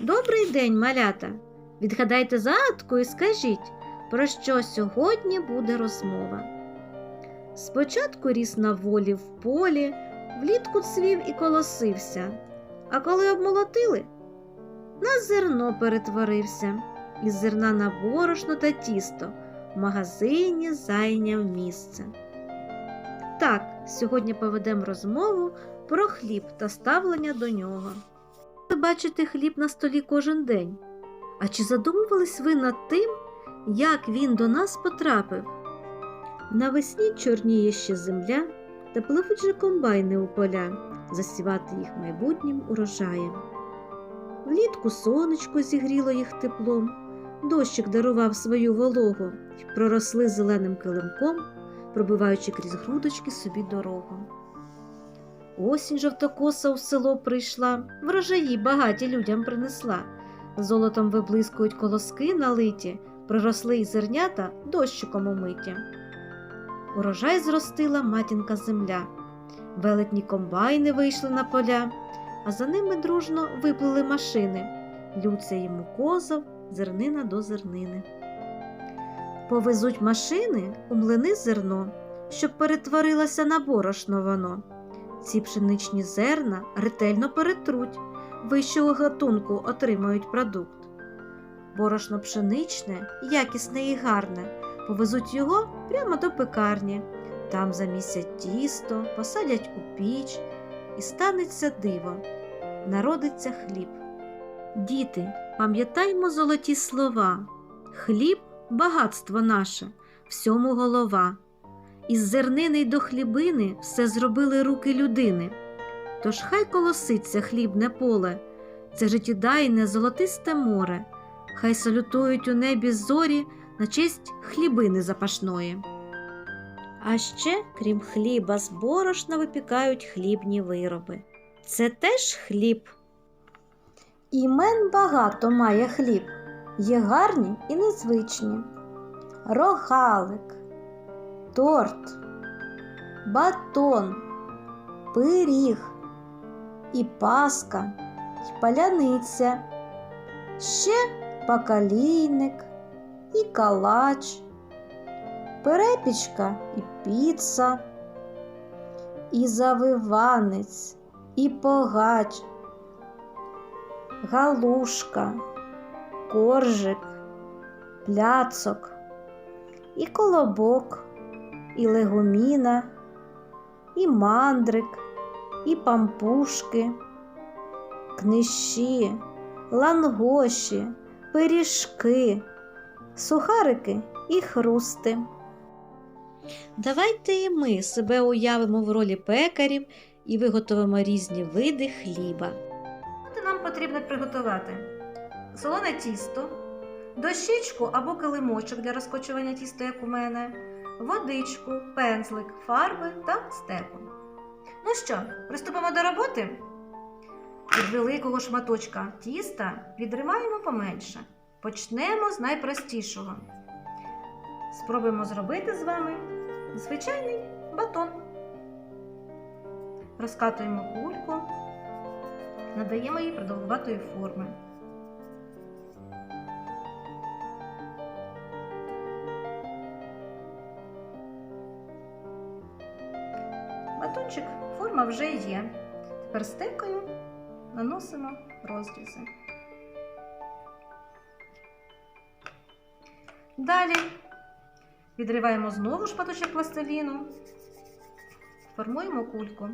Добрий день, малята! Відгадайте загадку і скажіть, про що сьогодні буде розмова. Спочатку ріс на волі в полі, влітку цвів і колосився, а коли обмолотили, на зерно перетворився, із зерна на борошно та тісто в магазині зайняв місце. Так, сьогодні поведемо розмову про хліб та ставлення до нього. Бачите хліб на столі кожен день. А чи задумувались ви над тим, як він до нас потрапив? Навесні чорніє ще земля, та пливуть же комбайни у поля, засівати їх майбутнім урожаєм. Влітку сонечко зігріло їх теплом, дощик дарував свою вологу й проросли зеленим килимком, пробиваючи крізь грудочки собі дорогу. Осінь жовтокоса у село прийшла, врожаї багаті людям принесла. Золотом виблискують колоски налиті, проросли й зернята дощиком умиті. Урожай зростила матінка земля. Велетні комбайни вийшли на поля, а за ними дружно виплили машини. Лються йому козов, зернина до зернини. Повезуть машини у млини зерно, щоб перетворилося на борошно воно. Ці пшеничні зерна ретельно перетруть, вищого гатунку отримають продукт. Борошно пшеничне, якісне і гарне, повезуть його прямо до пекарні. Там замісять тісто, посадять у піч і станеться диво, народиться хліб. Діти, пам'ятаймо золоті слова. Хліб багатство наше, всьому голова. Із зернини й до хлібини все зробили руки людини. Тож хай колоситься хлібне поле, це життєдайне золотисте море, хай салютують у небі зорі на честь хлібини запашної. А ще, крім хліба, з борошна випікають хлібні вироби. Це теж хліб. Імен багато має хліб, є гарні і незвичні. Рогалик, торт, батон, пиріг, і паска, і паляниця, ще пакалійник, і калач, перепічка і піца, і завиванець, і погач, галушка, коржик, пляцок, і колобок, і легоміна, і мандрик, і пампушки, книжі, лангоші, пиріжки, сухарики і хрусти. Давайте і ми себе уявимо в ролі пекарів і виготовимо різні види хліба. Нам потрібно приготувати солоне тісто, дощечку або килимочок для розкочування тіста, як у мене, водичку, пензлик, фарби та стеку. Ну що, приступимо до роботи? Від великого шматочка тіста відриваємо поменше. Почнемо з найпростішого. Спробуємо зробити з вами звичайний батон. Розкатуємо кульку, надаємо їй продовгуватої форми. Вже є. Тепер стекою наносимо розрізи. Далі відриваємо знову шпаточок пластиліну, формуємо кульку.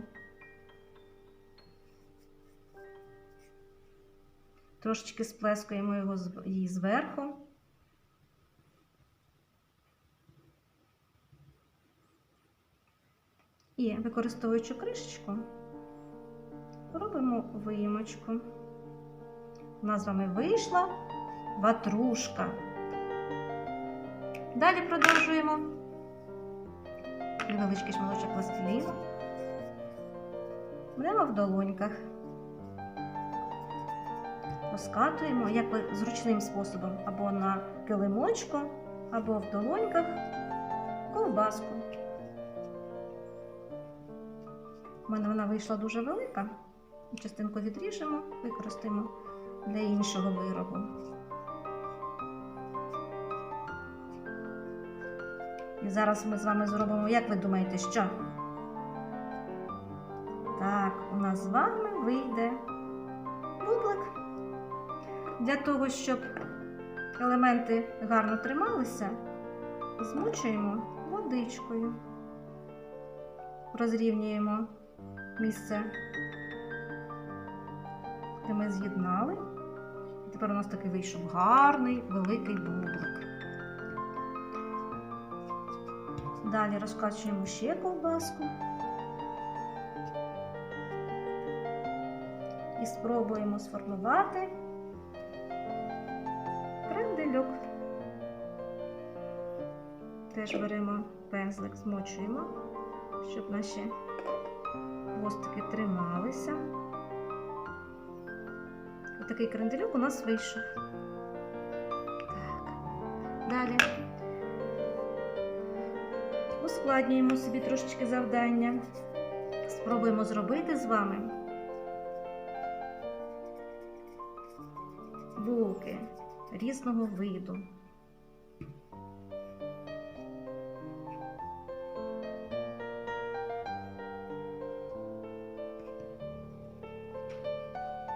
Трошечки сплескуємо його її зверху. І використовуючи кришечку, робимо виймочку. У нас з вами вийшла ватрушка. Далі продовжуємо невеличкий шматочок пластиліну. Беремо в долоньках, розкатуємо як ви зручним способом, або на килимочку, або в долоньках ковбаску. У мене вона вийшла дуже велика. Частинку відріжемо, використаємо для іншого виробу. І зараз ми з вами зробимо, як ви думаєте, що? Так, у нас з вами вийде бублик. Для того, щоб елементи гарно трималися, змочуємо водичкою. Розрівнюємо місце, де ми з'єднали. І Тепер у нас такий вийшов гарний великий бублик. Далі розкачуємо ще ковбаску. І спробуємо сформувати крендельок. Теж беремо пензлик, змочуємо, щоб наші хвостики трималися. Отакий крендельок у нас вийшов. Так. Далі ускладнюємо собі трошечки завдання. Спробуємо зробити з вами булки різного виду.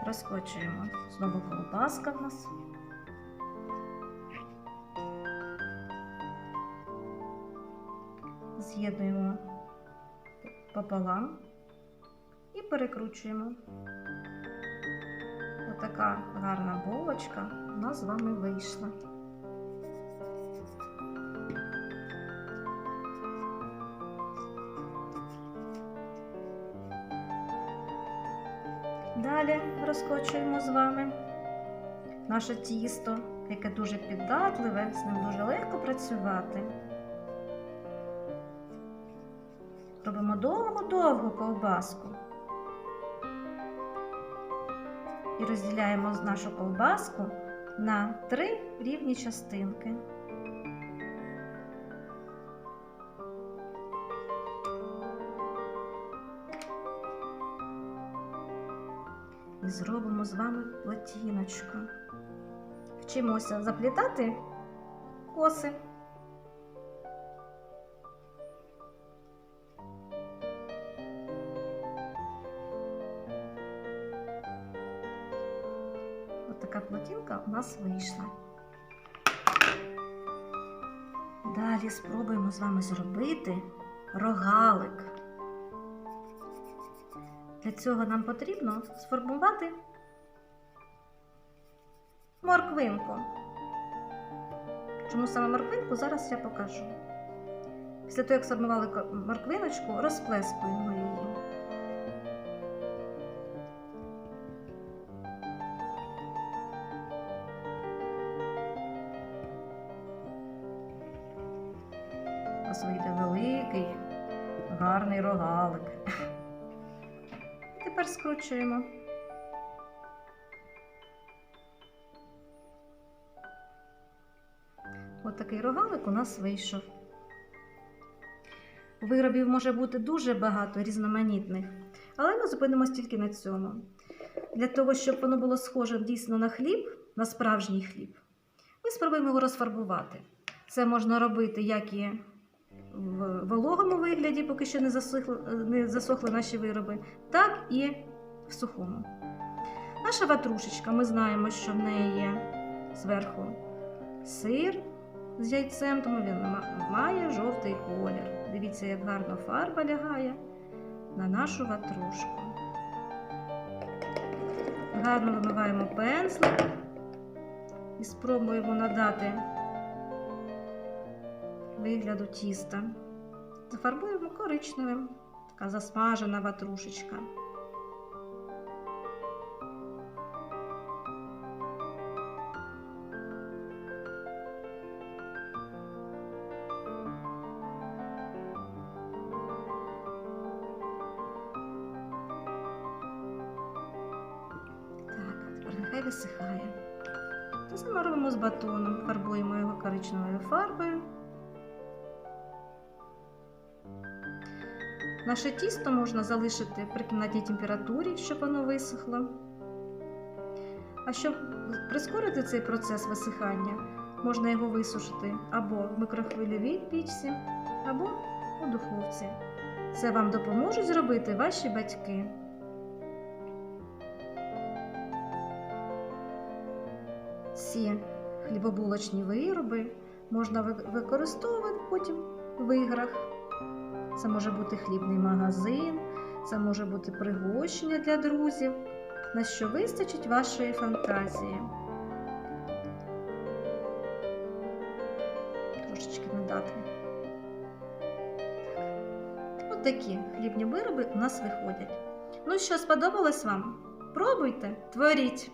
Розкочуємо. Знову колбаска в нас. З'єднуємо пополам і перекручуємо. Отака гарна булочка у нас з вами вийшла. Розкочуємо з вами наше тісто, яке дуже піддатливе, з ним дуже легко працювати. Робимо довгу-довгу ковбаску. І розділяємо нашу ковбаску на три рівні частинки. І зробимо з вами платіночку. Вчимося заплітати коси. Ось така платінка у нас вийшла. Далі спробуємо з вами зробити рогалик. Для цього нам потрібно сформувати морквинку. Чому саме морквинку, зараз я покажу. Після того, як сформували морквиночку, розплескуємо її. У вийде великий, гарний рогалик. Тепер скручуємо. Ось такий рогалик у нас вийшов. Виробів може бути дуже багато різноманітних, але ми зупинимось тільки на цьому. Для того, щоб воно було схоже дійсно на хліб, на справжній хліб, ми спробуємо його розфарбувати. Це можна робити як і в вологому вигляді, поки що не засохли, не засохли наші вироби, так і в сухому. Наша ватрушечка, ми знаємо, що в неї є зверху сир з яйцем, тому він має жовтий колір. Дивіться, як гарно фарба лягає на нашу ватрушку. Гарно вимиваємо пензлик і спробуємо надати вигляду тіста. Зафарбуємо коричневим, така засмажена ватрушечка. Висихає. Те з батоном, фарбуємо його коричневою фарбою. Наше тісто можна залишити при кімнатній температурі, щоб воно висохло. А щоб прискорити цей процес висихання, можна його висушити або в микрохвильовій пічці, або у духовці. Це вам допоможуть зробити ваші батьки. Ці хлібобулочні вироби можна використовувати потім в іграх. Це може бути хлібний магазин, це може бути пригощення для друзів, на що вистачить вашої фантазії. Трошечки надати. От такі хлібні вироби у нас виходять. Ну що, сподобалось вам? Пробуйте, творіть!